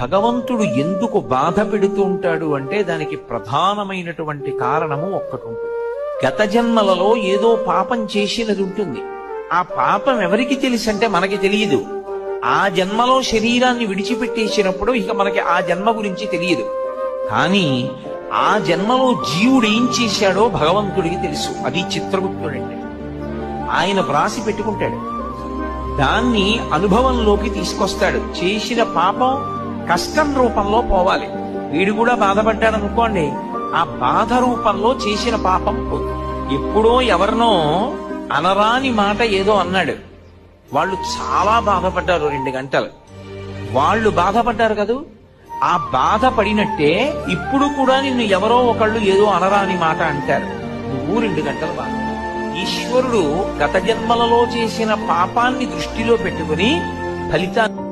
భగవంతుడు ఎందుకు బాధ పెడుతూ ఉంటాడు అంటే దానికి ప్రధానమైనటువంటి కారణము ఒక్కటి ఉంటుంది గత జన్మలలో ఏదో పాపం చేసినది ఉంటుంది. ఆ పాపం ఎవరికి తెలుసంటే మనకి తెలియదు. ఆ జన్మలో శరీరాన్ని విడిచిపెట్టేసినప్పుడు ఇక మనకి ఆ జన్మ గురించి తెలియదు. కానీ ఆ జన్మలో జీవుడు ఏం చేశాడో భగవంతుడికి తెలుసు. అది చిత్రగుప్తుడంటే ఆయన వ్రాసి పెట్టుకుంటాడు. దాన్ని అనుభవంలోకి తీసుకొస్తాడు. చేసిన పాపం కష్టం రూపంలో పోవాలి. వీడు కూడా బాధపడ్డాడు అనుకోండి ఆ బాధ రూపంలో చేసిన పాపం ఎప్పుడో ఎవరినో అనరాని మాట ఏదో అన్నాడు. వాళ్ళు చాలా బాధపడ్డారు రెండు గంటలు. వాళ్ళు బాధపడ్డారు కదూ? ఆ బాధ పడినట్టే ఇప్పుడు కూడా నిన్ను ఎవరో ఒకళ్ళు ఏదో అనరాని మాట అంటారు. నువ్వు రెండు గంటలు బాధ. ఈశ్వరుడు గత జన్మలలో చేసిన పాపాన్ని దృష్టిలో పెట్టుకుని ఫలితాన్ని